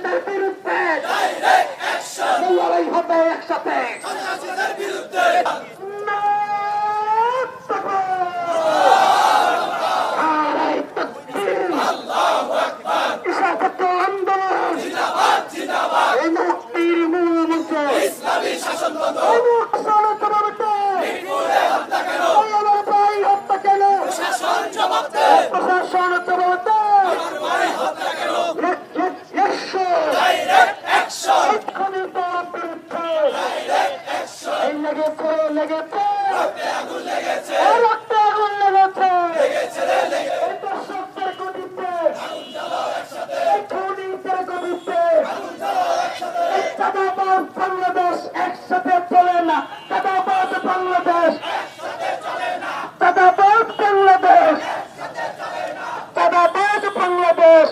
সন্ত্রাসীদের বিরুদ্ধে। লড়াই হবে একসাথে। সন্ত্রাসীদের বিরুদ্ধে। প্রশাসন লেগেছে লেগেছে। রক্তে আগুন লেগেছে। দর্শকদের গতিতে। খুনিদের গতিতে। চাঁদাবাদ বাংলাদেশ একসাথে চলে না। চাঁদাবাদ বাংলাদেশ চাঁদাবাদ বাংলাদেশ চাঁদাবাদ বাংলাদেশ